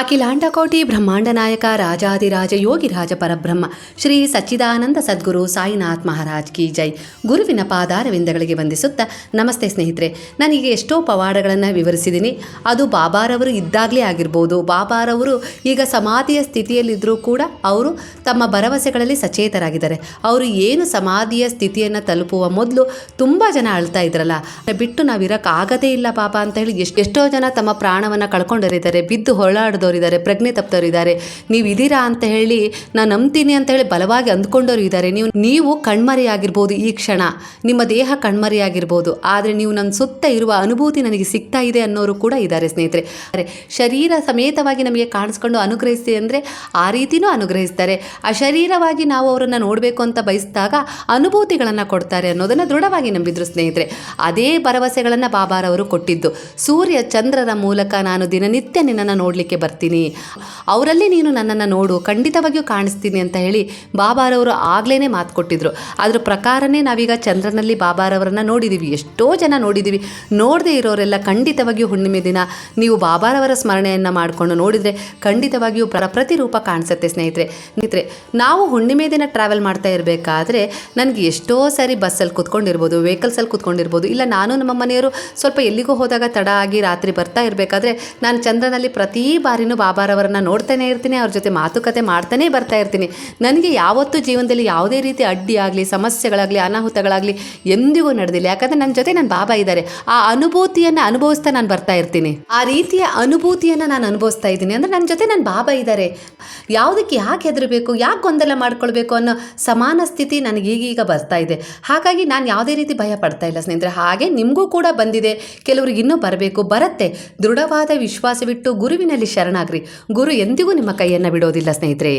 ಅಖಿಲಾಂಡಕೋಟಿ ಬ್ರಹ್ಮಾಂಡ ನಾಯಕ ರಾಜಾದಿರಾಜ ಯೋಗಿ ರಾಜ ಪರಬ್ರಹ್ಮ, ಶ್ರೀ ಸಚ್ಚಿದಾನಂದ ಸದ್ಗುರು ಸಾಯಿನಾಥ್ ಮಹಾರಾಜ್ ಕಿ ಜೈ. ಗುರುವಿನ ಪಾದಾರವಿಂದಗಳಿಗೆ ವಂದಿಸುತ್ತಾ ನಮಸ್ತೆ ಸ್ನೇಹಿತರೆ, ನನಗೆ ಎಷ್ಟೋ ಪವಾಡಗಳನ್ನು ವಿವರಿಸಿದ್ದೀನಿ. ಅದು ಬಾಬಾರವರು ಇದ್ದಾಗಲೇ ಆಗಿರ್ಬೋದು. ಬಾಬಾರವರು ಈಗ ಸಮಾಧಿಯ ಸ್ಥಿತಿಯಲ್ಲಿದ್ದರೂ ಕೂಡ ಅವರು ತಮ್ಮ ಭರವಸೆಗಳಲ್ಲಿ ಸಚೇತರಾಗಿದ್ದಾರೆ. ಅವರು ಏನು ಸಮಾಧಿಯ ಸ್ಥಿತಿಯನ್ನು ತಲುಪುವ ಮೊದಲು ತುಂಬ ಜನ ಅಳ್ತಾ ಇದ್ರಲ್ಲ. ಬಿಟ್ಟು ನಾವಿರೋಕ್ಕಾಗದೇ ಇಲ್ಲ ಬಾಬಾ ಅಂತ ಹೇಳಿ ಎಷ್ಟು, ಎಷ್ಟೋ ಜನ ತಮ್ಮ ಪ್ರಾಣವನ್ನು ಕಳ್ಕೊಂಡರಿದ್ದಾರೆ. ಬಿದ್ದು ಹೊರಳಾಡ್ದವ್ರಿದ್ದಾರೆ ಪ್ರಜ್ಞೆ ತಪ್ಪಿದವರಿದ್ದಾರೆ ನೀವು ಇದ್ದೀರಾ ಅಂತ ಹೇಳಿ ನಾನು ನಂಬ್ತೀನಿ ಅಂತ ಹೇಳಿ ಬಲವಾಗಿ ಅಂದ್ಕೊಂಡವರು ಇದ್ದಾರೆ. ನೀವು ನೀವು ಕಣ್ಮರೆಯಾಗಿರ್ಬೋದು ಈ ಕ್ಷಣ. ನಿಮ್ಮ ದೇಹ ಕಣ್ಮರೆಯಾಗಿರ್ಬೋದು. ಆದರೆ ನೀವು ನನ್ನ ಸುತ್ತ ಇರುವ ಅನುಭೂತಿ ನನಗೆ ಸಿಗ್ತಾ ಇದೆ ಅನ್ನೋರು ಕೂಡ ಇದ್ದಾರೆ ಸ್ನೇಹಿತರೆ. ಅರೆ, ಶರೀರ ಸಮೇತವಾಗಿ ನಮಗೆ ಕಾಣಿಸ್ಕೊಂಡು ಅನುಗ್ರಹಿಸಿ ಅಂದರೆ ಆ ರೀತಿನೂ ಅನುಗ್ರಹಿಸ್ತಾರೆ. ಅಶರೀರವಾಗಿ ನಾವು ಅವರನ್ನು ನೋಡಬೇಕು ಅಂತ ಬಯಸಿದಾಗ ಅನುಭೂತಿಗಳನ್ನು ಕೊಡ್ತಾರೆ ಅನ್ನೋದನ್ನು ದೃಢವಾಗಿ ನಂಬಿದ್ರು ಸ್ನೇಹಿತರೆ. ಅದೇ ಭರವಸೆಗಳನ್ನು ಬಾಬಾರವರು ಕೊಟ್ಟಿದ್ದು. ಸೂರ್ಯ ಚಂದ್ರರ ಮೂಲಕ ನಾನು ದಿನನಿತ್ಯ ನಿನ್ನನ್ನು ನೋಡಲಿಕ್ಕೆ ಬರ್ತೀನಿ ಅವರಲ್ಲಿ ನೀನು ನನ್ನನ್ನು ನೋಡು, ಖಂಡಿತವಾಗಿಯೂ ಕಾಣಿಸ್ತೀನಿ ಅಂತ ಹೇಳಿ ಬಾಬಾರವರು ಆಗ್ಲೇ ಮಾತು ಕೊಟ್ಟಿದ್ರು. ಅದ್ರ ಪ್ರಕಾರನೇ ನಾವೀಗ ಚಂದ್ರನಲ್ಲಿ ಬಾಬಾರವರನ್ನು ನೋಡಿದ್ದೀವಿ ಎಷ್ಟೋ ಜನ ನೋಡಿದ್ದೀವಿ ನೋಡದೇ ಇರೋರೆಲ್ಲ ಖಂಡಿತವಾಗಿಯೂ ಹುಣ್ಣಿಮೆ ದಿನ ನೀವು ಬಾಬಾರವರ ಸ್ಮರಣೆಯನ್ನು ಮಾಡಿಕೊಂಡು ನೋಡಿದರೆ ಖಂಡಿತವಾಗಿಯೂ ಪ್ರ ಪ್ರತಿರೂಪ ಕಾಣಿಸುತ್ತೆ ಸ್ನೇಹಿತರೆ. ಸ್ನೇಹಿತರೆ, ನಾವು ಹುಣ್ಣಿಮೆ ದಿನ ಟ್ರಾವೆಲ್ ಮಾಡ್ತಾ ಇರಬೇಕಾದ್ರೆ ನನಗೆ ಎಷ್ಟೋ ಸಾರಿ ಬಸ್ಸಲ್ಲಿ ಕುತ್ಕೊಂಡಿರ್ಬೋದು ವೆಹಿಕಲ್ಸಲ್ಲಿ ಕುತ್ಕೊಂಡಿರ್ಬೋದು, ಇಲ್ಲ ನಾನು ನಮ್ಮ ಮನೆಯವರು ಸ್ವಲ್ಪ ಎಲ್ಲಿಗೂ ಹೋದಾಗ ತಡ ಆಗಿ ರಾತ್ರಿ ಬರ್ತಾ ಇರಬೇಕಾದ್ರೆ ನಾನು ಚಂದ್ರನಲ್ಲಿ ಪ್ರತಿ ಬಾರಿನೂ ಬಾಬಾರವರನ್ನು ನೋಡ್ತಾನೆ ಇರ್ತೀನಿ, ಅವ್ರ ಜೊತೆ ಮಾತುಕತೆ ಮಾಡ್ತಾನೇ ಬರ್ತಾ ಇರ್ತೀನಿ. ನನಗೆ ಯಾವತ್ತೂ ಜೀವನದಲ್ಲಿ ಯಾವುದೇ ರೀತಿ ಅಡ್ಡಿ ಆಗಲಿ, ಸಮಸ್ಯೆಗಳಾಗಲಿ, ಅನಾಹುತಗಳಾಗಲಿ ಎಂದಿಗೂ ನಡೆದಿಲ್ಲ. ಯಾಕಂದರೆ ನನ್ನ ಜೊತೆ ನನ್ನ ಬಾಬಾ ಇದ್ದಾರೆ. ಆ ಅನುಭೂತಿಯನ್ನು ಅನುಭವಿಸ್ತಾ ನಾನು ಬರ್ತಾ ಇರ್ತೀನಿ. ಆ ರೀತಿಯ ಅನುಭೂತಿಯನ್ನು ನಾನು ಅನುಭವಿಸ್ತಾ ಇದ್ದೀನಿ. ಅಂದರೆ ನನ್ನ ಜೊತೆ ನನ್ನ ಬಾಬಾ ಇದ್ದಾರೆ. ಯಾವುದಕ್ಕೆ ಯಾಕೆ ಹೆದರಬೇಕು, ಯಾಕೆ ಗೊಂದಲ ಮಾಡ್ಕೊಳ್ಬೇಕು ಅನ್ನೋ ಸಮಾನ ಸ್ಥಿತಿ ನನಗೆ ಈಗೀಗ ಬರ್ತಾ ಇದೆ. ಹಾಗಾಗಿ ನಾನು ಯಾವುದೇ ರೀತಿ ಭಯ ಪಡ್ತಾ ಇಲ್ಲ ಸ್ನೇಹಿತರೆ. ಹಾಗೆ ನಿಮಗೂ ಕೂಡ ಬಂದಿದೆ. ಕೆಲವ್ರಿಗೆ ಇನ್ನೂ ಬರಬೇಕು. ಬರುತ್ತೆ. ದೃಢವಾದ ವಿಶ್ವಾಸವಿಟ್ಟು ಗುರುವಿನಲ್ಲಿ ಶರಣಾಗ್ರಿ ಗುರು ಎಂದಿಗೂ ನಿಮ್ಮ ಕೈಯನ್ನು ಬಿಡೋದಿಲ್ಲ ಸ್ನೇಹಿತರೆ.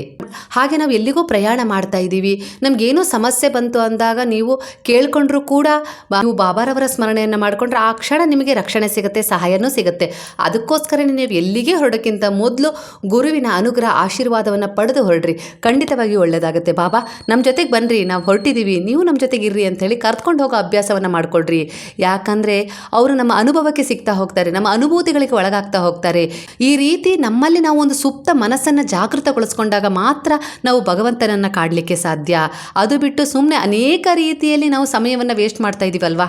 ಹಾಗೆ ನಾವು ಎಲ್ಲಿಗೂ ಪ್ರಯಾಣ ಮಾಡ್ತಾ ಇದ್ದೀವಿ. ನಮಗೇನೋ ಸಮಸ್ಯೆ ಬಂತು ಅಂದಾಗ ನೀವು ಕೇಳ್ಕೊಂಡ್ರೂ ಕೂಡ ನೀವು ಬಾಬಾರವರ ಸ್ಮರಣೆಯನ್ನು ಮಾಡಿಕೊಂಡ್ರೆ ಆ ಕ್ಷಣ ನಿಮಗೆ ರಕ್ಷಣೆ ಸಿಗುತ್ತೆ, ಸಹಾಯನೂ ಸಿಗುತ್ತೆ. ಅದಕ್ಕೋಸ್ಕರ ನೀವು ಎಲ್ಲಿಗೆ ಹೊರಡೋಕ್ಕಿಂತ ಮೊದಲು ಗುರುವಿನ ಅನುಗ್ರಹ, ಆಶೀರ್ವಾದವನ್ನು ಪಡೆದು ಹೊರಡ್ರಿ. ಖಂಡಿತವಾಗಿ ಒಳ್ಳೆಯದಾಗುತ್ತೆ ಬಾಬಾ. ನಮ್ಮ ಜೊತೆಗೆ ಬನ್ನಿರಿ ನಾವು ಹೊರಟಿದ್ದೀವಿ ನೀವು ನಮ್ಮ ಜೊತೆಗೆ ಇರ್ರಿ ಅಂತೇಳಿ ಕರ್ಕೊಂಡು ಹೋಗೋ ಅಭ್ಯಾಸವನ್ನು ಮಾಡಿಕೊಡ್ರಿ. ಯಾಕಂದರೆ ಅವರು ನಮ್ಮ ಅನುಭವಕ್ಕೆ ಸಿಗ್ತಾ ಹೋಗ್ತಾರೆ, ನಮ್ಮ ಅನುಭೂತಿಗಳಿಗೆ ಒಳಗಾಗ್ತಾ ಹೋಗ್ತಾರೆ. ಈ ರೀತಿ ನಮ್ಮಲ್ಲಿ ನಾವು ಒಂದು ಸುಪ್ತ ಮನಸ್ಸನ್ನು ಜಾಗೃತಗೊಳಿಸ್ಕೊಂಡಾಗ ಮಾತ್ರ ನಾವು ಭಗವಂತನನ್ನು ಕಾಡಲಿಕ್ಕೆ ಸಾಧ್ಯ. ಅದು ಬಿಟ್ಟು ಸುಮ್ಮನೆ ಅನೇಕ ರೀತಿಯಲ್ಲಿ ನಾವು ಸಮಯವನ್ನು ವೇಸ್ಟ್ ಮಾಡ್ತಾ ಇದ್ದೀವಲ್ವಾ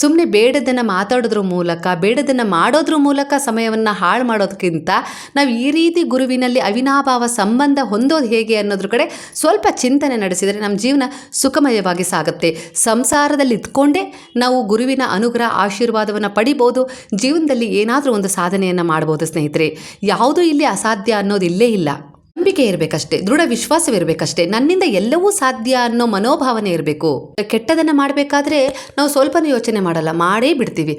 ಸುಮ್ಮನೆ ಬೇಡದನ್ನು ಮಾತಾಡೋದ್ರ ಮೂಲಕ, ಬೇಡದನ್ನು ಮಾಡೋದ್ರ ಮೂಲಕ ಸಮಯವನ್ನು ಹಾಳು ಮಾಡೋದಕ್ಕಿಂತ ನಾವು ಈ ರೀತಿ ಗುರುವಿನಲ್ಲಿ ಅವಿನಾಭಾವ ಸಂಬಂಧ ಹೊಂದೋದು ಹೇಗೆ ಅನ್ನೋದ್ರ ಕಡೆ ಸ್ವಲ್ಪ ಚಿಂತನೆ ನಡೆಸಿದರೆ ನಮ್ಮ ಜೀವನ ಸುಖಮಯವಾಗಿ ಸಾಗುತ್ತೆ. ಸಂಸಾರದಲ್ಲಿ ಇದ್ಕೊಂಡೇ ನಾವು ಗುರುವಿನ ಅನುಗ್ರಹ, ಆಶೀರ್ವಾದವನ್ನು ಪಡಿಬೋದು. ಜೀವನದಲ್ಲಿ ಏನಾದರೂ ಒಂದು ಸಾಧನೆಯನ್ನು ಮಾಡ್ಬೋದು ಸ್ನೇಹಿತರೆ. ಯಾವುದೂ ಇಲ್ಲಿ ಅಸಾಧ್ಯ ಅನ್ನೋದು ಇಲ್ಲೇ ಇಲ್ಲ. ನಂಬಿಕೆ ಇರಬೇಕಷ್ಟೇ, ದೃಢ ವಿಶ್ವಾಸವಿರಬೇಕಷ್ಟೇ, ನನ್ನಿಂದ ಎಲ್ಲವೂ ಸಾಧ್ಯ ಅನ್ನೋ ಮನೋಭಾವನೆ ಇರಬೇಕು. ಕೆಟ್ಟದನ್ನ ಮಾಡಬೇಕಾದ್ರೆ ನಾವು ಸ್ವಲ್ಪನೂ ಯೋಚನೆ ಮಾಡಲ್ಲ, ಮಾಡೇ ಬಿಡ್ತೀವಿ.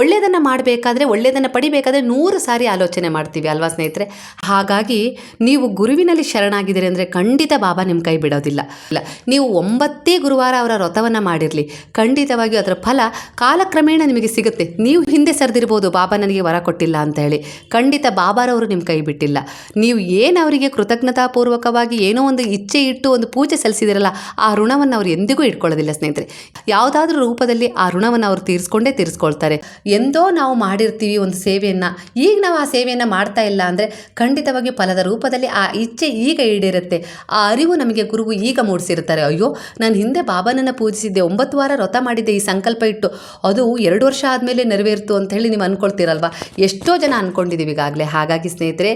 ಒಳ್ಳೆಯದನ್ನು ಮಾಡಬೇಕಾದ್ರೆ ಒಳ್ಳೆಯದನ್ನು ಪಡಿಬೇಕಾದ್ರೆ ನೂರು ಸಾರಿ ಆಲೋಚನೆ ಮಾಡ್ತೀವಿ ಅಲ್ವಾ ಸ್ನೇಹಿತರೆ? ಹಾಗಾಗಿ ನೀವು ಗುರುವಿನಲ್ಲಿ ಶರಣಾಗಿದ್ದೀರಿ ಅಂದರೆ ಖಂಡಿತ ಬಾಬಾ ನಿಮ್ಮ ಕೈ ಬಿಡೋದಿಲ್ಲ. ಇಲ್ಲ, ನೀವು ಒಂಬತ್ತೇ ಗುರುವಾರ ಅವರ ವ್ರತವನ್ನು ಮಾಡಿರಲಿ. ಖಂಡಿತವಾಗಿಯೂ ಅದರ ಫಲ ಕಾಲಕ್ರಮೇಣ ನಿಮಗೆ ಸಿಗುತ್ತೆ. ನೀವು ಹಿಂದೆ ಸರಿದಿರ್ಬೋದು, ಬಾಬಾ ನನಗೆ ವರ ಕೊಟ್ಟಿಲ್ಲ ಅಂತ ಹೇಳಿ. ಖಂಡಿತ ಬಾಬಾರವರು ನಿಮ್ಮ ಕೈ ಬಿಟ್ಟಿಲ್ಲ. ನೀವು ಏನು ಅವರಿಗೆ ಕೃತಜ್ಞತಾಪೂರ್ವಕವಾಗಿ ಏನೋ ಒಂದು ಇಚ್ಛೆ ಇಟ್ಟು ಒಂದು ಪೂಜೆ ಸಲ್ಲಿಸಿದಿರಲ್ಲ, ಆ ಋಣವನ್ನು ಅವ್ರು ಎಂದಿಗೂ ಇಟ್ಕೊಳ್ಳೋದಿಲ್ಲ ಸ್ನೇಹಿತರೆ. ಯಾವುದಾದ್ರೂ ರೂಪದಲ್ಲಿ ಆ ಋಣವನ್ನು ಅವರು ತೀರಿಸ್ಕೊಂಡೇ ತೀರಿಸ್ಕೊಳ್ತಾರೆ. ಎಂದೋ ನಾವು ಮಾಡಿರ್ತೀವಿ ಒಂದು ಸೇವೆಯನ್ನು. ಈಗ ನಾವು ಆ ಸೇವೆಯನ್ನು ಮಾಡ್ತಾ ಇಲ್ಲ ಅಂದರೆ ಖಂಡಿತವಾಗಿ ಫಲದ ರೂಪದಲ್ಲಿ ಆ ಇಚ್ಛೆ ಈಗ ಈಡೇರುತ್ತೆ. ಆ ಅರಿವು ನಮಗೆ ಗುರುವು ಈಗ ಮೂಡಿಸಿರ್ತಾರೆ ಅಯ್ಯೋ, ನಾನು ಹಿಂದೆ ಬಾಬನನ್ನು ಪೂಜಿಸಿದ್ದೆ, ಒಂಬತ್ತು ವಾರ ವ್ರತ ಮಾಡಿದ್ದೆ ಈ ಸಂಕಲ್ಪ ಇಟ್ಟು. ಅದು ಎರಡು ವರ್ಷ ಆದಮೇಲೆ ನೆರವೇರ್ತು ಅಂತ ಹೇಳಿ ನೀವು ಅಂದ್ಕೊಳ್ತೀರಲ್ವಾ ಎಷ್ಟೋ ಜನ ಅಂದ್ಕೊಂಡಿದ್ದೀವಿ ಈಗಾಗಲೇ. ಹಾಗಾಗಿ ಸ್ನೇಹಿತರೆ,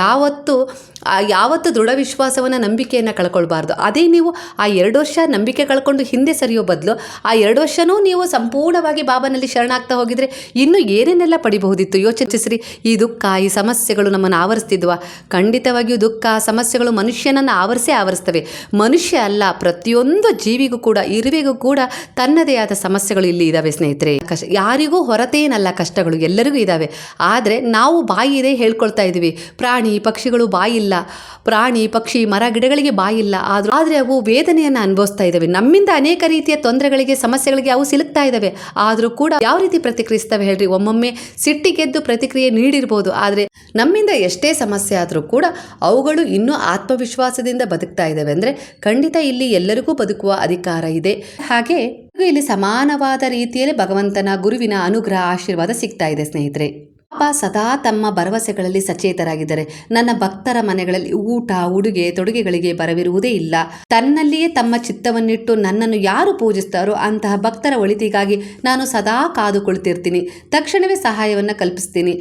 ಯಾವತ್ತು ಯಾವತ್ತು ದೃಢ ವಿಶ್ವಾಸವನ್ನು ನಂಬಿಕೆಯನ್ನು ಕಳ್ಕೊಳ್ಬಾರ್ದು. ಅದೇ ನೀವು ಆ ಎರಡು ವರ್ಷ ನಂಬಿಕೆ ಕಳ್ಕೊಂಡು ಹಿಂದೆ ಸರಿಯೋ ಬದಲು ಆ ಎರಡು ವರ್ಷನೂ ನೀವು ಸಂಪೂರ್ಣವಾಗಿ ಬಾಬಾನಲ್ಲಿ ಶರಣಾಗ್ತಾ ಹೋಗಿದ್ರೆ ಇನ್ನೂ ಏನೇನೆಲ್ಲ ಪಡಿಬಹುದಿತ್ತು? ಯೋಚಿಸ್ರಿ. ಈ ದುಃಖ, ಈ ಸಮಸ್ಯೆಗಳು ನಮ್ಮನ್ನು ಆವರಿಸ್ತಿದ್ವಾ. ಖಂಡಿತವಾಗಿಯೂ ದುಃಖ ಸಮಸ್ಯೆಗಳು ಮನುಷ್ಯನನ್ನು ಆವರಿಸೇ ಆವರಿಸ್ತವೆ. ಮನುಷ್ಯ ಅಲ್ಲ, ಪ್ರತಿಯೊಂದು ಜೀವಿಗೂ ಕೂಡ, ಇರುವೆಗೂ ಕೂಡ ತನ್ನದೇ ಆದ ಸಮಸ್ಯೆಗಳು ಇಲ್ಲಿ ಇದ್ದಾವೆ ಸ್ನೇಹಿತರೆ. ಕಷ್ಟ ಯಾರಿಗೂ ಹೊರತೇನಲ್ಲ ಕಷ್ಟಗಳು, ಎಲ್ಲರಿಗೂ ಇದ್ದಾವೆ ಆದರೆ ನಾವು ಬಾಯಿ ಇದೆ ಹೇಳ್ಕೊಳ್ತಾ ಇದ್ದೀವಿ. ಪ್ರಾಣಿ, ಪಕ್ಷಿಗಳು ಬಾಯಿಲ್ಲ. ಪ್ರಾಣಿ, ಪಕ್ಷಿ, ಮರ, ಗಿಡಗಳಿಗೆ ಬಾಯಿಲ್ಲ. ಆದ್ರೂ ಆದರೆ ಅವು ವೇದನೆಯನ್ನು ಅನುಭವಿಸ್ತಾ ಇದ್ದಾವೆ ನಮ್ಮಿಂದ ಅನೇಕ ರೀತಿಯ ತೊಂದರೆಗಳಿಗೆ, ಸಮಸ್ಯೆಗಳಿಗೆ ಅವು ಸಿಲುಕ್ತಾ ಇದ್ದಾವೆ ಆದರೂ ಕೂಡ ಯಾವ ರೀತಿ ಪ್ರತಿಕ್ರಿಯಿಸ್ತವೆ ಹೇಳ್ರಿ? ಒಮ್ಮೊಮ್ಮೆ ಸಿಟ್ಟಿಗೆದ್ದು ಪ್ರತಿಕ್ರಿಯೆ ನೀಡಿರ್ಬೋದು. ಆದರೆ ನಮ್ಮಿಂದ ಎಷ್ಟೇ ಸಮಸ್ಯೆ ಆದರೂ ಕೂಡ ಅವುಗಳು ಇನ್ನೂ ಆತ್ಮವಿಶ್ವಾಸದಿಂದ ಬದುಕ್ತಾ ಇದ್ದಾವೆ ಅಂದರೆ ಖಂಡಿತ ಇಲ್ಲಿ ಎಲ್ಲರಿಗೂ ಬದುಕುವ ಅಧಿಕಾರ ಇದೆ. ಹಾಗೆ ಇಲ್ಲಿ ಸಮಾನವಾದ ರೀತಿಯಲ್ಲಿ ಭಗವಂತನ ಗುರುವಿನ ಅನುಗ್ರಹ, ಆಶೀರ್ವಾದ ಸಿಗ್ತಾ ಇದೆ ಸ್ನೇಹಿತರೆ. ಪಾಪ ಸದಾ ತಮ್ಮ ಭರವಸೆಗಳಲ್ಲಿ ಸಚೇತರಾಗಿದ್ದಾರೆ ನನ್ನ ಭಕ್ತರ ಮನೆಗಳಲ್ಲಿ ಊಟ, ಉಡುಗೆ, ತೊಡುಗೆಗಳಿಗೆ ಬರವಿರುವುದೇ ಇಲ್ಲ. ತನ್ನಲ್ಲಿಯೇ ತಮ್ಮ ಚಿತ್ತವನ್ನಿಟ್ಟು ನನ್ನನ್ನು ಯಾರು ಪೂಜಿಸ್ತಾರೋ ಅಂತಹ ಭಕ್ತರ ಒಳಿತಿಗಾಗಿ ನಾನು ಸದಾ ಕಾದುಕೊಳ್ತಿರ್ತೀನಿ. ತಕ್ಷಣವೇ ಸಹಾಯವನ್ನು ಕಲ್ಪಿಸ್ತೀನಿ.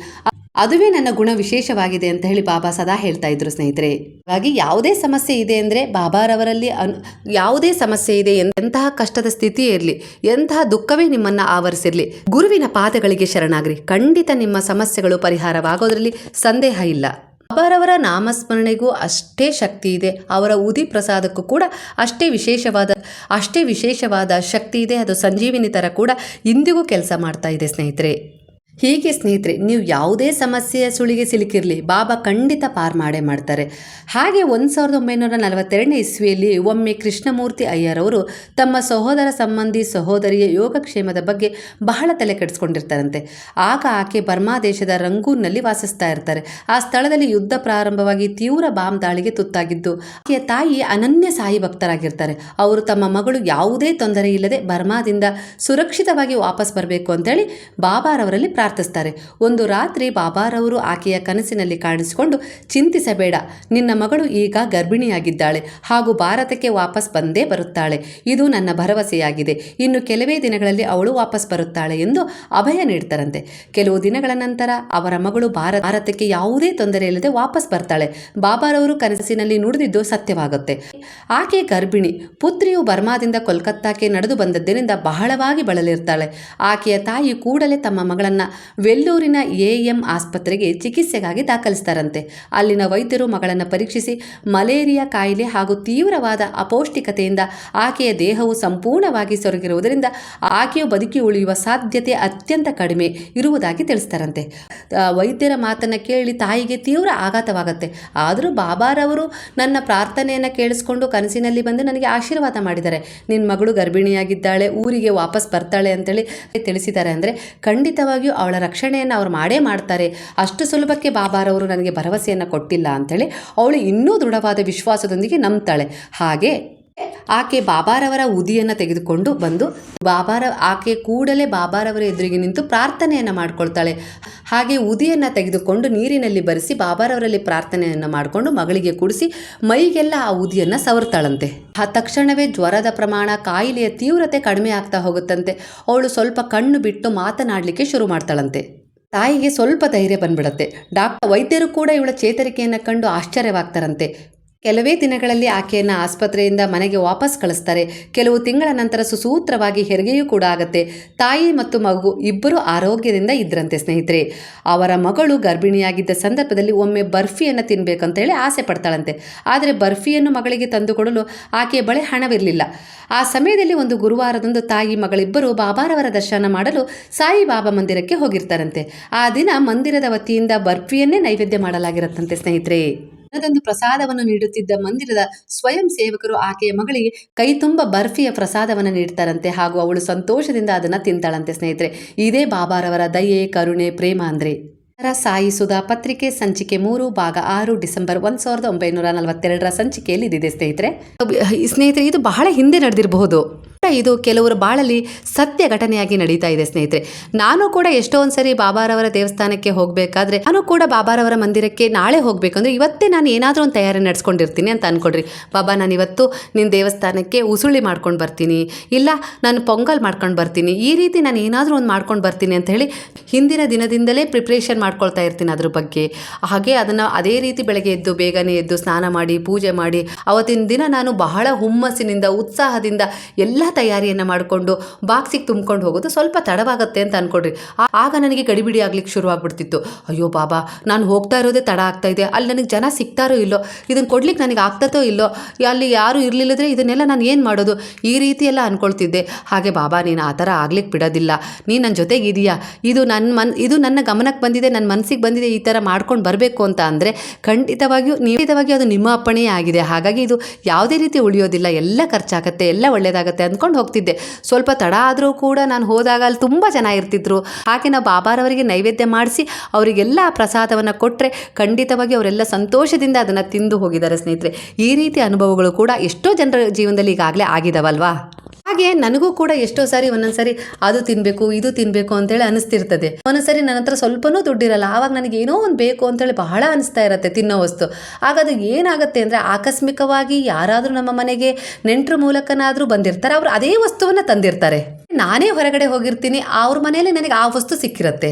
ಅದುವೇ ನನ್ನ ಗುಣ ವಿಶೇಷವಾಗಿದೆ ಅಂತ ಹೇಳಿ ಬಾಬಾ ಸದಾ ಹೇಳ್ತಾ ಇದ್ರು ಸ್ನೇಹಿತರೆ. ಹಾಗಾಗಿ ಯಾವುದೇ ಸಮಸ್ಯೆ ಇದೆ ಅಂದರೆ ಬಾಬಾರವರಲ್ಲಿ ಅನ್, ಯಾವುದೇ ಸಮಸ್ಯೆ ಇದೆ ಎಂತಹ ಕಷ್ಟದ ಸ್ಥಿತಿ ಇರಲಿ, ಎಂತಹ ದುಃಖವೇ ನಿಮ್ಮನ್ನ ಆವರಿಸಿರಲಿ, ಗುರುವಿನ ಪಾದಗಳಿಗೆ ಶರಣಾಗ್ರಿ. ಖಂಡಿತ ನಿಮ್ಮ ಸಮಸ್ಯೆಗಳು ಪರಿಹಾರವಾಗೋದ್ರಲ್ಲಿ ಸಂದೇಹ ಇಲ್ಲ. ಬಾಬಾರವರ ನಾಮಸ್ಮರಣೆಗೂ ಅಷ್ಟೇ ಶಕ್ತಿ ಇದೆ. ಅವರ ಉದಿ ಪ್ರಸಾದಕ್ಕೂ ಕೂಡ ಅಷ್ಟೇ ವಿಶೇಷವಾದ ಅಷ್ಟೇ ವಿಶೇಷವಾದ ಶಕ್ತಿ ಇದೆ. ಅದು ಸಂಜೀವಿನಿ ಥರ ಕೂಡ ಇಂದಿಗೂ ಕೆಲಸ ಮಾಡ್ತಾ ಇದೆ ಸ್ನೇಹಿತರೆ. ಹೀಗೆ ಸ್ನೇಹಿತರೆ, ನೀವು ಯಾವುದೇ ಸಮಸ್ಯೆಯ ಸುಳಿಗೆ ಸಿಲುಕಿರಲಿ, ಬಾಬಾ ಖಂಡಿತ ಪಾರ್ ಮಾಡೇ ಮಾಡ್ತಾರೆ. ಹಾಗೆ ಒಂದು ಸಾವಿರದ ಒಂಬೈನೂರ ನಲವತ್ತೆರಡನೇ ಇಸ್ವಿಯಲ್ಲಿ ಒಮ್ಮೆ ಕೃಷ್ಣಮೂರ್ತಿ ಅಯ್ಯರವರು ತಮ್ಮ ಸಹೋದರ ಸಂಬಂಧಿ ಸಹೋದರಿಯ ಯೋಗಕ್ಷೇಮದ ಬಗ್ಗೆ ಬಹಳ ತಲೆ ಕೆಡಿಸ್ಕೊಂಡಿರ್ತಾರಂತೆ. ಆಗ ಆಕೆ ಬರ್ಮಾ ದೇಶದ ರಂಗೂನ್ನಲ್ಲಿ ವಾಸಿಸ್ತಾ ಇರ್ತಾರೆ. ಆ ಸ್ಥಳದಲ್ಲಿ ಯುದ್ಧ ಪ್ರಾರಂಭವಾಗಿ ತೀವ್ರ ಬಾಂಬ್ ದಾಳಿಗೆ ತುತ್ತಾಗಿದ್ದು, ಆಕೆಯ ತಾಯಿ ಅನನ್ಯ ಸಾಯಿ ಭಕ್ತರಾಗಿರ್ತಾರೆ. ಅವರು ತಮ್ಮ ಮಗಳು ಯಾವುದೇ ತೊಂದರೆ ಇಲ್ಲದೆ ಬರ್ಮಾದಿಂದ ಸುರಕ್ಷಿತವಾಗಿ ವಾಪಸ್ ಬರಬೇಕು ಅಂತೇಳಿ ಬಾಬಾರವರಲ್ಲಿ ಪ್ರಾರ್ಥಿಸ್ತಾರೆ. ಒಂದು ರಾತ್ರಿ ಬಾಬಾರವರು ಆಕೆಯ ಕನಸಿನಲ್ಲಿ ಕಾಣಿಸಿಕೊಂಡು, ಚಿಂತಿಸಬೇಡ, ನಿನ್ನ ಮಗಳು ಈಗ ಗರ್ಭಿಣಿಯಾಗಿದ್ದಾಳೆ ಹಾಗೂ ಭಾರತಕ್ಕೆ ವಾಪಸ್ ಬಂದೇ ಬರುತ್ತಾಳೆ. ಇದು ನನ್ನ ಭರವಸೆಯಾಗಿದೆ. ಇನ್ನು ಕೆಲವೇ ದಿನಗಳಲ್ಲಿ ಅವಳು ವಾಪಸ್ ಬರುತ್ತಾಳೆ ಎಂದು ಅಭಯ ನೀಡ್ತಾರಂತೆ. ಕೆಲವು ದಿನಗಳ ನಂತರ ಅವರ ಮಗಳು ಭಾರತ, ಭಾರತಕ್ಕೆ ಯಾವುದೇ ತೊಂದರೆ ಇಲ್ಲದೆ ವಾಪಸ್ ಬರ್ತಾಳೆ. ಬಾಬಾರವರು ಕನಸಿನಲ್ಲಿ ನುಡಿದಿದ್ದು ಸತ್ಯವಾಗುತ್ತೆ. ಆಕೆ ಗರ್ಭಿಣಿ. ಪುತ್ರಿಯು ಬರ್ಮಾದಿಂದ ಕೋಲ್ಕತ್ತಾಕ್ಕೆ ನಡೆದು ಬಂದದ್ದರಿಂದ ಬಹಳವಾಗಿ ಬಳಲಿರ್ತಾಳೆ. ಆಕೆಯ ತಾಯಿ ಕೂಡಲೇ ತಮ್ಮ ಮಗಳನ್ನ ವೆಲ್ಲೂರಿನ ಎಎಂ ಆಸ್ಪತ್ರೆಗೆ ಚಿಕಿತ್ಸೆಗಾಗಿ ದಾಖಲಿಸ್ತಾರಂತೆ. ಅಲ್ಲಿನ ವೈದ್ಯರು ಮಗಳನ್ನು ಪರೀಕ್ಷಿಸಿ ಮಲೇರಿಯಾ ಕಾಯಿಲೆ ಹಾಗೂ ತೀವ್ರವಾದ ಅಪೌಷ್ಟಿಕತೆಯಿಂದ ಆಕೆಯ ದೇಹವು ಸಂಪೂರ್ಣವಾಗಿ ಸೊರಗಿರುವುದರಿಂದ ಆಕೆಯು ಬದುಕಿ ಉಳಿಯುವ ಸಾಧ್ಯತೆ ಅತ್ಯಂತ ಕಡಿಮೆ ಇರುವುದಾಗಿ ತಿಳಿಸ್ತಾರಂತೆ. ವೈದ್ಯರ ಮಾತನ್ನು ಕೇಳಿ ತಾಯಿಗೆ ತೀವ್ರ ಆಘಾತವಾಗುತ್ತೆ. ಆದರೂ ಬಾಬಾರವರು ನನ್ನ ಪ್ರಾರ್ಥನೆಯನ್ನು ಕೇಳಿಸ್ಕೊಂಡು ಕನಸಿನಲ್ಲಿ ಬಂದು ನನಗೆ ಆಶೀರ್ವಾದ ಮಾಡಿದ್ದಾರೆ. ನಿನ್ನ ಮಗಳು ಗರ್ಭಿಣಿಯಾಗಿದ್ದಾಳೆ, ಊರಿಗೆ ವಾಪಸ್ ಬರ್ತಾಳೆ ಅಂತೇಳಿ ತಿಳಿಸಿದ್ದಾರೆ ಅಂದರೆ ಖಂಡಿತವಾಗಿಯೂ ಅವಳ ರಕ್ಷಣೆಯನ್ನು ಅವ್ರು ಮಾಡೇ ಮಾಡ್ತಾರೆ. ಅಷ್ಟು ಸುಲಭಕ್ಕೆ ಬಾಬಾರವರು ನನಗೆ ಭರವಸೆಯನ್ನು ಕೊಟ್ಟಿಲ್ಲ ಅಂತೇಳಿ ಅವಳು ಇನ್ನೂ ದೃಢವಾದ ವಿಶ್ವಾಸದೊಂದಿಗೆ ನಂಬ್ತಾಳೆ. ಹಾಗೆ ಆಕೆ ಬಾಬಾರವರ ಉದಿಯನ್ನು ತೆಗೆದುಕೊಂಡು ಬಂದು ಬಾಬಾರ, ಆಕೆ ಕೂಡಲೇ ಬಾಬಾರವರ ಎದುರಿಗೆ ನಿಂತು ಪ್ರಾರ್ಥನೆಯನ್ನು ಮಾಡ್ಕೊಳ್ತಾಳೆ. ಹಾಗೆ ಉದಿಯನ್ನು ತೆಗೆದುಕೊಂಡು ನೀರಿನಲ್ಲಿ ಬರೆಸಿ ಬಾಬಾರವರಲ್ಲಿ ಪ್ರಾರ್ಥನೆಯನ್ನು ಮಾಡಿಕೊಂಡು ಮಗಳಿಗೆ ಕುಡಿಸಿ ಮೈಗೆಲ್ಲ ಆ ಉದಿಯನ್ನು ಸವರ್ತಾಳಂತೆ. ಆ ತಕ್ಷಣವೇ ಜ್ವರದ ಪ್ರಮಾಣ, ಕಾಯಿಲೆಯ ತೀವ್ರತೆ ಕಡಿಮೆ ಆಗ್ತಾ ಹೋಗುತ್ತಂತೆ. ಅವಳು ಸ್ವಲ್ಪ ಕಣ್ಣು ಬಿಟ್ಟು ಮಾತನಾಡಲಿಕ್ಕೆ ಶುರು ಮಾಡ್ತಾಳಂತೆ. ತಾಯಿಗೆ ಸ್ವಲ್ಪ ಧೈರ್ಯ ಬಂದ್ಬಿಡತ್ತೆ. ಡಾಕ್ಟರ್ ವೈದ್ಯರು ಕೂಡ ಇವಳ ಚೇತರಿಕೆಯನ್ನು ಕಂಡು ಆಶ್ಚರ್ಯವಾಗ್ತಾರಂತೆ. ಕೆಲವೇ ದಿನಗಳಲ್ಲಿ ಆಕೆಯನ್ನು ಆಸ್ಪತ್ರೆಯಿಂದ ಮನೆಗೆ ವಾಪಸ್ ಕಳಿಸ್ತಾರೆ. ಕೆಲವು ತಿಂಗಳ ನಂತರ ಸುಸೂತ್ರವಾಗಿ ಹೆರಿಗೆಯೂ ಕೂಡ ಆಗುತ್ತೆ. ತಾಯಿ ಮತ್ತು ಮಗು ಇಬ್ಬರು ಆರೋಗ್ಯದಿಂದ ಇದ್ರಂತೆ ಸ್ನೇಹಿತರೆ. ಅವರ ಮಗಳು ಗರ್ಭಿಣಿಯಾಗಿದ್ದ ಸಂದರ್ಭದಲ್ಲಿ ಒಮ್ಮೆ ಬರ್ಫಿಯನ್ನು ತಿನ್ನಬೇಕಂತೇಳಿ ಆಸೆ ಪಡ್ತಾಳಂತೆ. ಆದರೆ ಬರ್ಫಿಯನ್ನು ಮಗಳಿಗೆ ತಂದುಕೊಡಲು ಆಕೆಯ ಬಳೆ ಹಣವಿರಲಿಲ್ಲ. ಆ ಸಮಯದಲ್ಲಿ ಒಂದು ಗುರುವಾರದಂದು ತಾಯಿ ಮಗಳಿಬ್ಬರು ಬಾಬಾರವರ ದರ್ಶನ ಮಾಡಲು ಸಾಯಿಬಾಬಾ ಮಂದಿರಕ್ಕೆ ಹೋಗಿರ್ತಾರಂತೆ. ಆ ದಿನ ಮಂದಿರದ ವತಿಯಿಂದ ಬರ್ಫಿಯನ್ನೇ ನೈವೇದ್ಯ ಮಾಡಲಾಗಿರುತ್ತಂತೆ ಸ್ನೇಹಿತರೆ. ದಿನದಂದು ಪ್ರಸಾದವನ್ನು ನೀಡುತ್ತಿದ್ದ ಮಂದಿರದ ಸ್ವಯಂ ಸೇವಕರು ಆಕೆಯ ಮಗಳಿಗೆ ಕೈ ತುಂಬ ಬರ್ಫಿಯ ಪ್ರಸಾದವನ್ನು ನೀಡ್ತಾರಂತೆ ಹಾಗೂ ಅವಳು ಸಂತೋಷದಿಂದ ಅದನ್ನು ತಿಂತಾಳಂತೆ ಸ್ನೇಹಿತರೆ. ಇದೇ ಬಾಬಾರವರ ದಯೆ, ಕರುಣೆ, ಪ್ರೇಮ ಅಂದ್ರೆ. ಸಾಯಿ ಸುಧಾ ಪತ್ರಿಕೆ ಸಂಚಿಕೆ ಮೂರು ಭಾಗ ಆರು ಡಿಸೆಂಬರ್ ಒಂದ್ ಸಾವಿರದ ಒಂಬೈನೂರ ನಲವತ್ತೆರಡರ ಸಂಚಿಕೆಯಲ್ಲಿ ಇದಿದೆ ಸ್ನೇಹಿತರೆ ಸ್ನೇಹಿತರೆ, ಇದು ಬಹಳ ಹಿಂದೆ ನಡೆದಿರಬಹುದು. ಇದು ಕೆಲವರು ಬಾಳಲ್ಲಿ ಸತ್ಯ ಘಟನೆಯಾಗಿ ನಡೀತಾ ಇದೆ, ಸ್ನೇಹಿತರೆ. ನಾನು ಕೂಡ ಎಷ್ಟೊಂದ್ಸರಿ ಬಾಬಾರವರ ದೇವಸ್ಥಾನಕ್ಕೆ ಹೋಗಬೇಕಾದ್ರೆ, ನಾನು ಕೂಡ ಬಾಬಾರವರ ಮಂದಿರಕ್ಕೆ ನಾಳೆ ಹೋಗಬೇಕಂದ್ರೆ ಇವತ್ತೇ ನಾನು ಏನಾದರೂ ಒಂದು ತಯಾರಿ ನಡೆಸ್ಕೊಂಡಿರ್ತೀನಿ ಅಂತ ಅಂದ್ಕೊಡ್ರಿ ಬಾಬಾ, ನಾನು ಇವತ್ತು ನಿನ್ನ ದೇವಸ್ಥಾನಕ್ಕೆ ಉಸುಳಿ ಮಾಡ್ಕೊಂಡು ಬರ್ತೀನಿ. ಇಲ್ಲ, ನಾನು ಪೊಂಗಲ್ ಮಾಡ್ಕೊಂಡು ಬರ್ತೀನಿ. ಈ ರೀತಿ ನಾನು ಏನಾದರೂ ಒಂದು ಮಾಡ್ಕೊಂಡು ಬರ್ತೀನಿ ಅಂತ ಹೇಳಿ ಹಿಂದಿನ ದಿನದಿಂದಲೇ ಪ್ರಿಪ್ರೇಷನ್ ಮಾಡ್ಕೊಳ್ತಾ ಇರ್ತೀನಿ ಅದ್ರ ಬಗ್ಗೆ. ಹಾಗೆ ಅದನ್ನು ಅದೇ ರೀತಿ ಬೆಳಗ್ಗೆ ಎದ್ದು ಬೇಗನೆ ಎದ್ದು ಸ್ನಾನ ಮಾಡಿ, ಪೂಜೆ ಮಾಡಿ, ಅವತ್ತಿನ ದಿನ ನಾನು ಬಹಳ ಹುಮ್ಮಸ್ಸಿನಿಂದ, ಉತ್ಸಾಹದಿಂದ ಎಲ್ಲ ತಯಾರಿಯನ್ನು ಮಾಡಿಕೊಂಡು ಬಾಕ್ಸಿಗೆ ತುಂಬ್ಕೊಂಡು ಹೋಗೋದು ಸ್ವಲ್ಪ ತಡವಾಗುತ್ತೆ ಅಂತ ಅನ್ಕೊಡ್ರಿ ಆಗ ನನಗೆ ಗಡಿಬಿಡಿ ಆಗ್ಲಿಕ್ಕೆ ಶುರು ಆಗ್ಬಿಡ್ತಿತ್ತು ಅಯ್ಯೋ ಬಾಬಾ, ನಾನು ಹೋಗ್ತಾ ಇರೋದೇ ತಡ ಆಗ್ತಾ ಇದೆ. ಅಲ್ಲಿ ನನಗೆ ಜನ ಸಿಗ್ತಾರೋ ಇಲ್ಲೋ ಇದನ್ನು ಕೊಡ್ಲಿಕ್ಕೆ ನನಗೆ ಆಗ್ತದೋ ಇಲ್ಲೋ, ಅಲ್ಲಿ ಯಾರು ಇರಲಿಲ್ಲದ್ರೆ ಇದನ್ನೆಲ್ಲ ನಾನು ಏನು ಮಾಡೋದು? ಈ ರೀತಿ ಎಲ್ಲ ಅನ್ಕೊಳ್ತಿದ್ದೆ. ಹಾಗೆ ಬಾಬಾ, ನೀನು ಆ ಥರ ಆಗ್ಲಿಕ್ಕೆ ಬಿಡೋದಿಲ್ಲ. ನೀನು ನನ್ನ ಜೊತೆಗೆ ಇದೆಯಾ? ಇದು ನನ್ನ ಮನ್ ಇದು ನನ್ನ ಗಮನಕ್ಕೆ ಬಂದಿದೆ ನನ್ನ ಮನಸ್ಸಿಗೆ ಬಂದಿದೆ ಈ ಥರ ಮಾಡ್ಕೊಂಡು ಬರಬೇಕು ಅಂತ ಅಂದರೆ ಖಂಡಿತವಾಗಿಯೂ ನಿಯಮಿತವಾಗಿ ಅದು ನಿಮ್ಮ ಅಪ್ಪಣೆಯೇ ಆಗಿದೆ. ಹಾಗಾಗಿ ಇದು ಯಾವುದೇ ರೀತಿ ಉಳಿಯೋದಿಲ್ಲ. ಎಲ್ಲ ಖರ್ಚಾಗತ್ತೆ, ಎಲ್ಲ ಒಳ್ಳೆಯದಾಗತ್ತೆ ಅಂದ್ಕೊಂಡು ಹೋಗ್ತಿದ್ದೆ. ಸ್ವಲ್ಪ ತಡ ಆದರೂ ಕೂಡ ನಾನು ಹೋದಾಗ ಅಲ್ಲಿ ತುಂಬ ಜನ ಇರ್ತಿದ್ರು. ಹಾಗೆ ನಾವು ಬಾಬಾರವರಿಗೆ ನೈವೇದ್ಯ ಮಾಡಿಸಿ ಅವರಿಗೆಲ್ಲ ಪ್ರಸಾದವನ್ನು ಕೊಟ್ಟರೆ ಖಂಡಿತವಾಗಿ ಅವರೆಲ್ಲ ಸಂತೋಷದಿಂದ ಅದನ್ನು ತಿಂದು ಹೋಗಿದ್ದಾರೆ ಸ್ನೇಹಿತರೆ. ಈ ರೀತಿ ಅನುಭವಗಳು ಕೂಡ ಎಷ್ಟೋ ಜನರ ಜೀವನದಲ್ಲಿ ಈಗಾಗಲೇ ಆಗಿದಾವಲ್ವಾ? ಹಾಗೆ ನನಗೂ ಕೂಡ ಎಷ್ಟೋ ಸಾರಿ ಒಂದೊಂದ್ಸರಿ ಅದು ತಿನ್ಬೇಕು, ಇದು ತಿನ್ಬೇಕು ಅಂತೇಳಿ ಅನಿಸ್ತಿರ್ತದೆ. ಒಂದೊಂದ್ಸರಿ ನನ್ನ ಹತ್ರ ಸ್ವಲ್ಪನೂ ದುಡ್ಡಿರಲ್ಲ, ಆವಾಗ ನನಗೆ ಏನೋ ಒಂದು ಬೇಕು ಅಂತೇಳಿ ಬಹಳ ಅನಿಸ್ತಾ ಇರುತ್ತೆ ತಿನ್ನೋ ವಸ್ತು. ಆಗ ಅದು ಏನಾಗುತ್ತೆ ಅಂದರೆ ಆಕಸ್ಮಿಕವಾಗಿ ಯಾರಾದರೂ ನಮ್ಮ ಮನೆಗೆ ನೆಂಟರು ಮೂಲಕನಾದರೂ ಬಂದಿರ್ತಾರೆ, ಅವರು ಅದೇ ವಸ್ತುವನ್ನು ತಂದಿರ್ತಾರೆ. ನಾನೇ ಹೊರಗಡೆ ಹೋಗಿರ್ತೀನಿ, ಅವ್ರ ಮನೆಯಲ್ಲಿ ನನಗೆ ಆ ವಸ್ತು ಸಿಕ್ಕಿರುತ್ತೆ.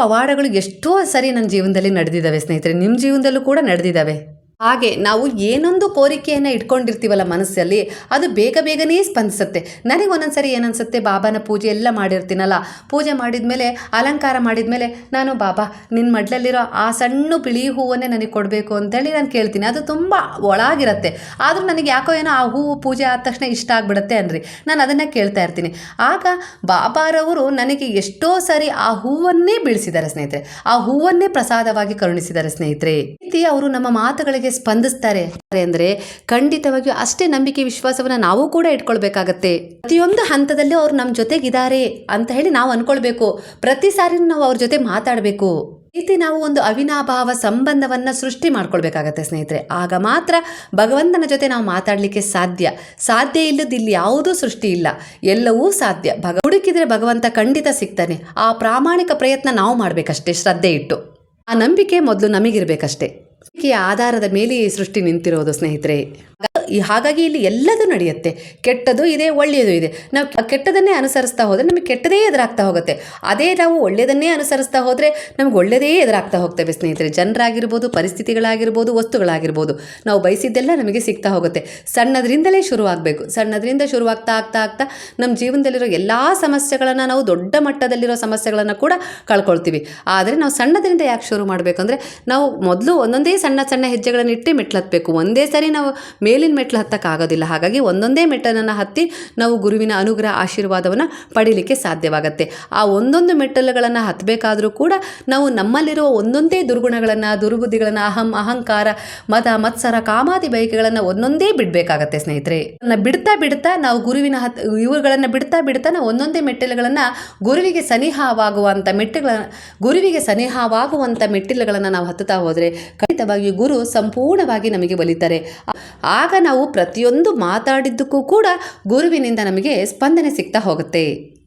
ಪವಾಡಗಳು ಎಷ್ಟೋ ಸರಿ ನನ್ನ ಜೀವನದಲ್ಲಿ ನಡೆದಿದ್ದಾವೆ ಸ್ನೇಹಿತರೆ ನಿಮ್ಮ ಜೀವನದಲ್ಲೂ ಕೂಡ ನಡೆದಿದ್ದಾವೆ. ಹಾಗೆ ನಾವು ಏನೊಂದು ಕೋರಿಕೆಯನ್ನು ಇಟ್ಕೊಂಡಿರ್ತೀವಲ್ಲ ಮನಸ್ಸಲ್ಲಿ, ಅದು ಬೇಗ ಬೇಗನೇ ಸ್ಪಂದಿಸುತ್ತೆ. ನನಗೆ ಒಂದೊಂದ್ಸರಿ ಏನನ್ಸುತ್ತೆ, ಬಾಬಾನ ಪೂಜೆ ಎಲ್ಲ ಮಾಡಿರ್ತೀನಲ್ಲ, ಪೂಜೆ ಮಾಡಿದ್ಮೇಲೆ, ಅಲಂಕಾರ ಮಾಡಿದ್ಮೇಲೆ ನಾನು, ಬಾಬಾ ನಿನ್ನ ಮಡ್ಲಲ್ಲಿರೋ ಆ ಸಣ್ಣ ಬಿಳಿ ಹೂವನ್ನೇ ನನಗೆ ಕೊಡಬೇಕು ಅಂತೇಳಿ ನಾನು ಕೇಳ್ತೀನಿ. ಅದು ತುಂಬ ಒಳಾಗಿರುತ್ತೆ. ಆದರೂ ನನಗೆ ಯಾಕೋ ಏನೋ ಆ ಹೂವು ಪೂಜೆ ಆದ ತಕ್ಷಣ ಇಷ್ಟ ಆಗಿಬಿಡುತ್ತೆ ಅನ್ರಿ. ನಾನು ಅದನ್ನು ಕೇಳ್ತಾ ಇರ್ತೀನಿ. ಆಗ ಬಾಬಾರವರು ನನಗೆ ಎಷ್ಟೋ ಸಾರಿ ಆ ಹೂವನ್ನೇ ಬೀಳಿಸಿದ್ದಾರೆ ಸ್ನೇಹಿತರೆ. ಆ ಹೂವನ್ನೇ ಪ್ರಸಾದವಾಗಿ ಕರುಣಿಸಿದ್ದಾರೆ ಸ್ನೇಹಿತರೆ. ರೀತಿ ಅವರು ನಮ್ಮ ಮಾತುಗಳಿಗೆ ಸ್ಪಂದಿಸ್ತಾರೆ ಅಂದ್ರೆ ಖಂಡಿತವಾಗಿಯೂ ಅಷ್ಟೇ ನಂಬಿಕೆ ವಿಶ್ವಾಸವನ್ನ ನಾವು ಕೂಡ ಇಟ್ಕೊಳ್ಬೇಕಾಗತ್ತೆ. ಪ್ರತಿಯೊಂದು ಹಂತದಲ್ಲೂ ಅವ್ರು ನಮ್ಮ ಜೊತೆಗಿದ್ದಾರೆ ಅಂತ ಹೇಳಿ ನಾವು ಅನ್ಕೊಳ್ಬೇಕು. ಪ್ರತಿ ಸಾರಿ ನಾವು ಅವ್ರ ಜೊತೆ ಮಾತಾಡಬೇಕು. ರೀತಿ ನಾವು ಒಂದು ಅವಿನಾಭಾವ ಸಂಬಂಧವನ್ನ ಸೃಷ್ಟಿ ಮಾಡ್ಕೊಳ್ಬೇಕಾಗತ್ತೆ ಸ್ನೇಹಿತರೆ. ಆಗ ಮಾತ್ರ ಭಗವಂತನ ಜೊತೆ ನಾವು ಮಾತಾಡಲಿಕ್ಕೆ ಸಾಧ್ಯ. ಸಾಧ್ಯ ಇಲ್ಲದ ಇಲ್ಲಿ ಯಾವುದೂ ಸೃಷ್ಟಿ ಇಲ್ಲ. ಎಲ್ಲವೂ ಸಾಧ್ಯ. ಭಗ ಹುಡುಕಿದ್ರೆ ಭಗವಂತ ಖಂಡಿತ ಸಿಗ್ತಾನೆ. ಆ ಪ್ರಾಮಾಣಿಕ ಪ್ರಯತ್ನ ನಾವು ಮಾಡಬೇಕಷ್ಟೇ, ಶ್ರದ್ಧೆ ಇಟ್ಟು. ಆ ನಂಬಿಕೆ ಮೊದಲು ನಮಗಿರ್ಬೇಕಷ್ಟೇ. ಆಧಾರದ ಮೇಲೆ ಸೃಷ್ಟಿ ನಿಂತಿರೋದು ಸ್ನೇಹಿತರೆ. ಹಾಗಾಗಿ ಇಲ್ಲಿ ಎಲ್ಲದೂ ನಡೆಯುತ್ತೆ. ಕೆಟ್ಟದು ಇದೆ, ಒಳ್ಳೆಯದು ಇದೆ. ನಾವು ಕೆಟ್ಟದನ್ನೇ ಅನುಸರಿಸ್ತಾ ಹೋದರೆ ನಮಗೆ ಕೆಟ್ಟದೇ ಎದುರಾಗ್ತಾ ಹೋಗುತ್ತೆ. ಅದೇ ನಾವು ಒಳ್ಳೆಯದನ್ನೇ ಅನುಸರಿಸ್ತಾ ಹೋದರೆ ನಮ್ಗೆ ಒಳ್ಳೆಯದೇ ಎದುರಾಗ್ತಾ ಹೋಗ್ತೇವೆ ಸ್ನೇಹಿತರೆ. ಜನರಾಗಿರ್ಬೋದು, ಪರಿಸ್ಥಿತಿಗಳಾಗಿರ್ಬೋದು, ವಸ್ತುಗಳಾಗಿರ್ಬೋದು. ನಾವು ಬಯಸಿದ್ದೆಲ್ಲ ನಮಗೆ ಸಿಗ್ತಾ ಹೋಗುತ್ತೆ. ಸಣ್ಣದರಿಂದಲೇ ಶುರುವಾಗಬೇಕು. ಸಣ್ಣದರಿಂದ ಶುರುವಾಗ್ತಾ ಆಗ್ತಾ ಆಗ್ತಾ ನಮ್ಮ ಜೀವನದಲ್ಲಿರೋ ಎಲ್ಲ ಸಮಸ್ಯೆಗಳನ್ನು ನಾವು ದೊಡ್ಡ ಮಟ್ಟದಲ್ಲಿರೋ ಸಮಸ್ಯೆಗಳನ್ನು ಕೂಡ ಕಳ್ಕೊಳ್ತೀವಿ. ಆದರೆ ನಾವು ಸಣ್ಣದರಿಂದ ಯಾಕೆ ಶುರು ಮಾಡಬೇಕು ಅಂದರೆ ನಾವು ಮೊದಲು ಒಂದೊಂದೇ ಸಣ್ಣ ಸಣ್ಣ ಹೆಜ್ಜೆಗಳನ್ನು ಇಟ್ಟು ಮೆಟ್ಲತ್ಬೇಕು. ಒಂದೇ ಸರಿ ನಾವು ಮೇಲಿನ ಮೆಟ್ಲು ಹತ್ತಕ್ಕಾಗೋದಿಲ್ಲ ಹಾಗಾಗಿ ಒಂದೊಂದೇ ಮೆಟ್ಟಲನ್ನು ಹತ್ತಿ ನಾವು ಗುರುವಿನ ಅನುಗ್ರಹ ಆಶೀರ್ವಾದವನ್ನು ಪಡೀಲಿಕ್ಕೆ ಸಾಧ್ಯವಾಗುತ್ತೆ. ಆ ಒಂದೊಂದು ಮೆಟ್ಟಲುಗಳನ್ನು ಹತ್ತಬೇಕಾದರೂ ಕೂಡ ನಾವು ನಮ್ಮಲ್ಲಿರುವ ಒಂದೊಂದೇ ದುರ್ಗುಣಗಳನ್ನು, ದುರ್ಬುದ್ಧಿಗಳನ್ನು, ಅಹಂ, ಅಹಂಕಾರ, ಮದ, ಮತ್ಸರ, ಕಾಮಾದಿ ಬಯಕೆಗಳನ್ನು ಒಂದೊಂದೇ ಬಿಡಬೇಕಾಗತ್ತೆ ಸ್ನೇಹಿತರೆ. ಬಿಡ್ತಾ ಬಿಡ್ತಾ ನಾವು ಗುರುವಿನ ಹತ್ ಇವುಗಳನ್ನು ಬಿಡ್ತಾ ಬಿಡ್ತಾ ನಾವು ಒಂದೊಂದೇ ಮೆಟ್ಟಿಲುಗಳನ್ನು ಗುರುವಿಗೆ ಸನಿಹವಾಗುವಂಥ ಮೆಟ್ಟಿಗಳ, ಗುರುವಿಗೆ ಸನಿಹವಾಗುವಂಥ ಮೆಟ್ಟಿಲುಗಳನ್ನು ನಾವು ಹತ್ತುತ್ತಾ ಹೋದರೆ ಖಂಡಿತವಾಗಿ ಗುರು ಸಂಪೂರ್ಣವಾಗಿ ನಮಗೆ ಒಲಿತಾರೆ. ಆಗ ನಾವು ಪ್ರತಿಯೊಂದು ಮಾತಾಡಿದ್ದಕ್ಕೂ ಕೂಡ ಗುರುವಿನಿಂದ ನಮಗೆ ಸ್ಪಂದನೆ ಸಿಗ್ತಾ ಹೋಗುತ್ತೆ.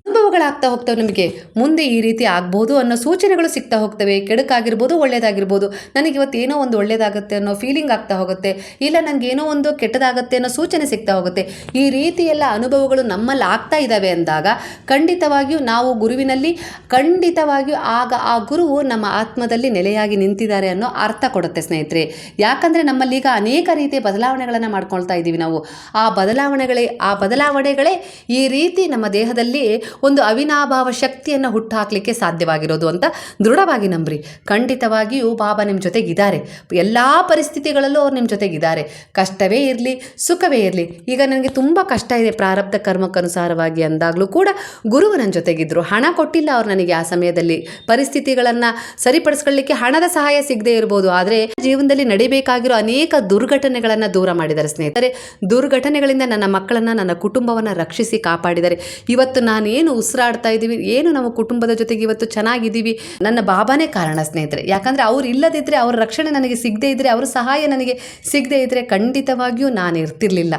ಅನುಭವಗಳಾಗ್ತಾ ಹೋಗ್ತವೆ ನಮಗೆ. ಮುಂದೆ ಈ ರೀತಿ ಆಗ್ಬೋದು ಅನ್ನೋ ಸೂಚನೆಗಳು ಸಿಗ್ತಾ ಹೋಗ್ತವೆ. ಕೆಡಕಾಗಿರ್ಬೋದು, ಒಳ್ಳೇದಾಗಿರ್ಬೋದು. ನನಗೆ ಇವತ್ತು ಏನೋ ಒಂದು ಒಳ್ಳೇದಾಗುತ್ತೆ ಅನ್ನೋ ಫೀಲಿಂಗ್ ಆಗ್ತಾ ಹೋಗುತ್ತೆ. ಇಲ್ಲ ನನಗೆ ಏನೋ ಒಂದು ಕೆಟ್ಟದಾಗುತ್ತೆ ಅನ್ನೋ ಸೂಚನೆ ಸಿಗ್ತಾ ಹೋಗುತ್ತೆ. ಈ ರೀತಿ ಎಲ್ಲ ಅನುಭವಗಳು ನಮ್ಮಲ್ಲಿ ಆಗ್ತಾ ಇದ್ದಾವೆ ಅಂದಾಗ ಖಂಡಿತವಾಗಿಯೂ ನಾವು ಗುರುವಿನಲ್ಲಿ ಖಂಡಿತವಾಗಿಯೂ ಆಗ ಆ ಗುರುವು ನಮ್ಮ ಆತ್ಮದಲ್ಲಿ ನೆಲೆಯಾಗಿ ನಿಂತಿದ್ದಾರೆ ಅನ್ನೋ ಅರ್ಥ ಕೊಡುತ್ತೆ ಸ್ನೇಹಿತರೆ. ಯಾಕಂದರೆ ನಮ್ಮಲ್ಲೀಗ ಅನೇಕ ರೀತಿಯ ಬದಲಾವಣೆಗಳನ್ನು ಮಾಡ್ಕೊಳ್ತಾ ಇದ್ದೀವಿ ನಾವು. ಆ ಬದಲಾವಣೆಗಳೇ ಆ ಬದಲಾವಣೆಗಳೇ ಈ ರೀತಿ ನಮ್ಮ ದೇಹದಲ್ಲಿ ಒಂದು ಅವಿನಾಭಾವ ಶಕ್ತಿಯನ್ನು ಹುಟ್ಟುಹಾಕಲಿಕ್ಕೆ ಸಾಧ್ಯವಾಗಿರೋದು ಅಂತ ದೃಢವಾಗಿ ನಂಬ್ರಿ. ಖಂಡಿತವಾಗಿಯೂ ಬಾಬಾ ನಿಮ್ಮ ಜೊತೆಗಿದ್ದಾರೆ. ಎಲ್ಲ ಪರಿಸ್ಥಿತಿಗಳಲ್ಲೂ ಅವ್ರು ನಿಮ್ಮ ಜೊತೆಗಿದ್ದಾರೆ. ಕಷ್ಟವೇ ಇರಲಿ, ಸುಖವೇ ಇರಲಿ. ಈಗ ನನಗೆ ತುಂಬ ಕಷ್ಟ ಇದೆ ಪ್ರಾರಬ್ಧ ಕರ್ಮಕ್ಕನುಸಾರವಾಗಿ ಅಂದಾಗಲೂ ಕೂಡ ಗುರುವು ನನ್ನ ಜೊತೆಗಿದ್ದರು ಹಣ ಕೊಟ್ಟಿಲ್ಲ ಅವ್ರು ನನಗೆ ಆ ಸಮಯದಲ್ಲಿ. ಪರಿಸ್ಥಿತಿಗಳನ್ನು ಸರಿಪಡಿಸ್ಕೊಳ್ಳಿಕ್ಕೆ ಹಣದ ಸಹಾಯ ಸಿಗದೇ ಇರ್ಬೋದು. ಆದರೆ ಜೀವನದಲ್ಲಿ ನಡಿಬೇಕಾಗಿರೋ ಅನೇಕ ದುರ್ಘಟನೆಗಳನ್ನು ದೂರ ಮಾಡಿದ್ದಾರೆ ಸ್ನೇಹಿತರೆ. ದುರ್ಘಟನೆಗಳಿಂದ ನನ್ನ ಮಕ್ಕಳನ್ನು, ನನ್ನ ಕುಟುಂಬವನ್ನು ರಕ್ಷಿಸಿ ಕಾಪಾಡಿದ್ದಾರೆ. ಇವತ್ತು ನಾನೇನು ಉಸಿರಾಡ್ತಾ ಇದ್ದೀವಿ, ಏನು ನಮ್ಮ ಕುಟುಂಬದ ಜೊತೆಗೆ ಇವತ್ತು ಚೆನ್ನಾಗಿದ್ದೀವಿ ನನ್ನ ಬಾಬಾನೇ ಕಾರಣ ಸ್ನೇಹಿತರೆ. ಯಾಕಂದರೆ ಅವ್ರು ಇಲ್ಲದಿದ್ದರೆ ಅವರ ರಕ್ಷಣೆ ನನಗೆ ಸಿಗದೇ ಇದ್ದರೆ ಅವರ ಸಹಾಯ ನನಗೆ ಸಿಗದೇ ಇದ್ದರೆ ಖಂಡಿತವಾಗಿಯೂ ನಾನು ಇರ್ತಿರ್ಲಿಲ್ಲ.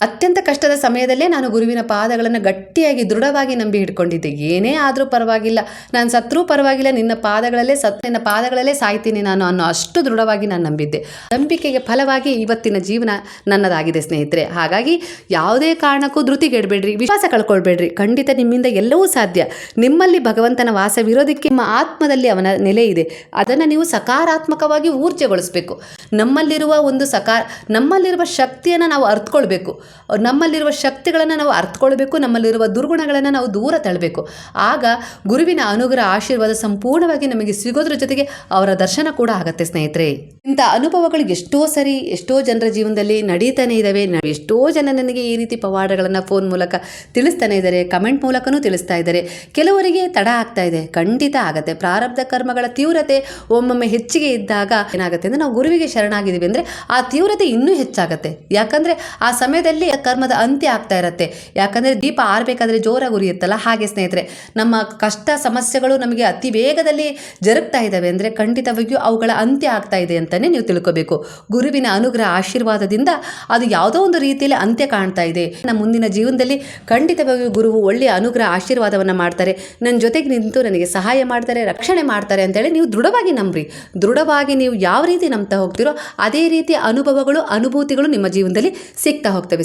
ಅತ್ಯಂತ ಕಷ್ಟದ ಸಮಯದಲ್ಲೇ ನಾನು ಗುರುವಿನ ಪಾದಗಳನ್ನು ಗಟ್ಟಿಯಾಗಿ ದೃಢವಾಗಿ ನಂಬಿ ಹಿಡ್ಕೊಂಡಿದ್ದೆ. ಏನೇ ಆದರೂ ಪರವಾಗಿಲ್ಲ. ನಾನು ಸತ್ರೂ ಪರವಾಗಿಲ್ಲ. ನಿನ್ನ ಪಾದಗಳಲ್ಲೇ ಸತ್, ನಿನ್ನ ಪಾದಗಳಲ್ಲೇ ಸಾಯ್ತೀನಿ ನಾನು ಅನ್ನೋ ಅಷ್ಟು ದೃಢವಾಗಿ ನಾನು ನಂಬಿದ್ದೆ. ನಂಬಿಕೆಗೆ ಫಲವಾಗಿ ಇವತ್ತಿನ ಜೀವನ ನನ್ನದಾಗಿದೆ ಸ್ನೇಹಿತರೆ. ಹಾಗಾಗಿ ಯಾವುದೇ ಕಾರಣಕ್ಕೂ ಧೃತಿಗೆಡಬೇಡ್ರಿ. ವಿಶ್ವಾಸ ಕಳ್ಕೊಳ್ಬೇಡ್ರಿ. ಖಂಡಿತ ನಿಮ್ಮಿಂದ ಎಲ್ಲವೂ ಸಾಧ್ಯ. ನಿಮ್ಮಲ್ಲಿ ಭಗವಂತನ ವಾಸವಿರೋದಕ್ಕೆ ನಿಮ್ಮ ಆತ್ಮದಲ್ಲಿ ಅವನ ನೆಲೆ ಇದೆ. ಅದನ್ನು ನೀವು ಸಕಾರಾತ್ಮಕವಾಗಿ ಊರ್ಜೆಗೊಳಿಸಬೇಕು. ನಮ್ಮಲ್ಲಿರುವ ಒಂದು ಸಕಾರ ನಮ್ಮಲ್ಲಿರುವ ಶಕ್ತಿಯನ್ನು ನಾವು ಅರ್ಥಕೊಳ್ಬೇಕು ನಮ್ಮಲ್ಲಿರುವ ಶಕ್ತಿಗಳನ್ನು ನಾವು ಅರ್ಥಕೊಳ್ಬೇಕು ನಮ್ಮಲ್ಲಿರುವ ದುರ್ಗುಣಗಳನ್ನು ನಾವು ದೂರ ತಳ್ಳಬೇಕು ಆಗ ಗುರುವಿನ ಅನುಗ್ರಹ, ಆಶೀರ್ವಾದ ಸಂಪೂರ್ಣವಾಗಿ ನಮಗೆ ಸಿಗೋದ್ರ ಜೊತೆಗೆ ಅವರ ದರ್ಶನ ಕೂಡ ಆಗತ್ತೆ ಸ್ನೇಹಿತರೆ. ಇಂಥ ಅನುಭವಗಳು ಎಷ್ಟೋ ಸರಿ, ಎಷ್ಟೋ ಜನರ ಜೀವನದಲ್ಲಿ ನಡೀತಾನೆ ಇದ್ದಾವೆ ಎಷ್ಟೋ ಜನ ನನಗೆ ಈ ರೀತಿ ಪವಾಡಗಳನ್ನು ಫೋನ್ ಮೂಲಕ ತಿಳಿಸ್ತಾನೆ ಇದ್ದಾರೆ ಕಮೆಂಟ್ ಮೂಲಕನೂ ತಿಳಿಸ್ತಾ ಇದ್ದಾರೆ ಕೆಲವರಿಗೆ ತಡ ಆಗ್ತಾ ಇದೆ, ಖಂಡಿತ ಆಗತ್ತೆ. ಪ್ರಾರಬ್ಧ ಕರ್ಮಗಳ ತೀವ್ರತೆ ಒಮ್ಮೊಮ್ಮೆ ಹೆಚ್ಚಿಗೆ ಇದ್ದಾಗ ಏನಾಗುತ್ತೆ ಅಂದರೆ ನಾವು ಗುರುವಿಗೆ ಶರಣಾಗಿದ್ದೀವಿ ಅಂದರೆ ಆ ತೀವ್ರತೆ ಇನ್ನೂ ಹೆಚ್ಚಾಗತ್ತೆ. ಯಾಕಂದರೆ ಆ ಸಮಯದಲ್ಲಿ ಕ್ಷಣದಲ್ಲಿ ಕರ್ಮದ ಅಂತ್ಯ ಆಗ್ತಾ ಇರುತ್ತೆ. ಯಾಕಂದ್ರೆ ದೀಪ ಆರ್ಬೇಕಾದ್ರೆ ಜೋರಾಗಿ ಉರಿಯುತ್ತಲ್ಲ? ಹಾಗೆ ಸ್ನೇಹಿತರೆ, ನಮ್ಮ ಕಷ್ಟ ಸಮಸ್ಯೆಗಳು ನಮಗೆ ಅತಿ ವೇಗದಲ್ಲಿ ಜರುಗ್ತಾ ಇದ್ದಾವೆ ಅಂದರೆ ಖಂಡಿತವಾಗಿಯೂ ಅವುಗಳ ಅಂತ್ಯ ಆಗ್ತಾ ಇದೆ ಅಂತಾನೆ ನೀವು ತಿಳ್ಕೋಬೇಕು. ಗುರುವಿನ ಅನುಗ್ರಹ ಆಶೀರ್ವಾದದಿಂದ ಅದು ಯಾವುದೋ ಒಂದು ರೀತಿಯಲ್ಲಿ ಅಂತ್ಯ ಕಾಣ್ತಾ ಇದೆ. ನಮ್ಮ ಮುಂದಿನ ಜೀವನದಲ್ಲಿ ಖಂಡಿತವಾಗಿಯೂ ಗುರುವು ಒಳ್ಳೆಯ ಅನುಗ್ರಹ ಆಶೀರ್ವಾದವನ್ನು ಮಾಡ್ತಾರೆ. ನನ್ನ ಜೊತೆಗೆ ನಿಂತು ನನಗೆ ಸಹಾಯ ಮಾಡ್ತಾರೆ, ರಕ್ಷಣೆ ಮಾಡ್ತಾರೆ ಅಂತೇಳಿ ನೀವು ದೃಢವಾಗಿ ನಂಬ್ರಿ. ದೃಢವಾಗಿ ನೀವು ಯಾವ ರೀತಿ ನಂಬ್ತಾ ಹೋಗ್ತೀರೋ, ಅದೇ ರೀತಿಯ ಅನುಭವಗಳು, ಅನುಭೂತಿಗಳು ನಿಮ್ಮ ಜೀವನದಲ್ಲಿ ಸಿಗ್ತಾ ಹೋಗ್ತವೆ.